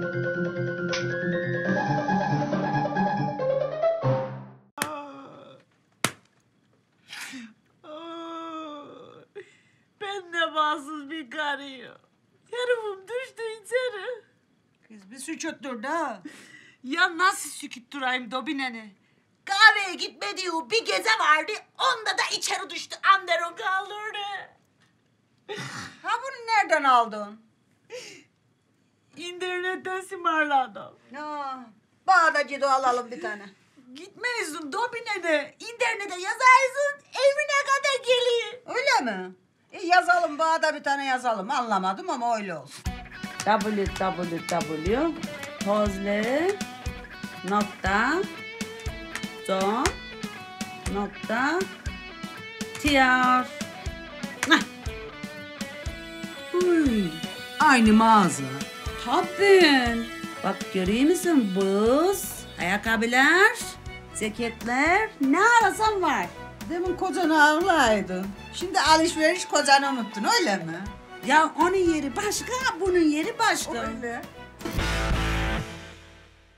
Ben ne bağımsız bir karıyım. Herifim düştü içeri. Kız bir süküttür da. Ya nasıl süküt durayım Dobineni? Kahveye gitmediği bir gece vardı. Onda da içeri düştü. Anderon kaldırdı. Ha bunu nereden aldın? İnternetten simarladım. Ya, bana da gido alalım bir tane. Gitmeyizsin Dobineni. İnternete yazarsın. Evine kadar geliyor. Öyle mi? E, yazalım bana da bir tane yazalım. Anlamadım ama öyle olsun. www Pozle nokta com nokta tr Uy, aynı mağaza. Tabii. Bak görüyor musun? Buz, ayakkabılar, ceketler ne arasan var. Demin kocanı ağırlaydın. Şimdi alışveriş kocanı unuttun öyle mi? Ya onun yeri başka, bunun yeri başka. Öyle.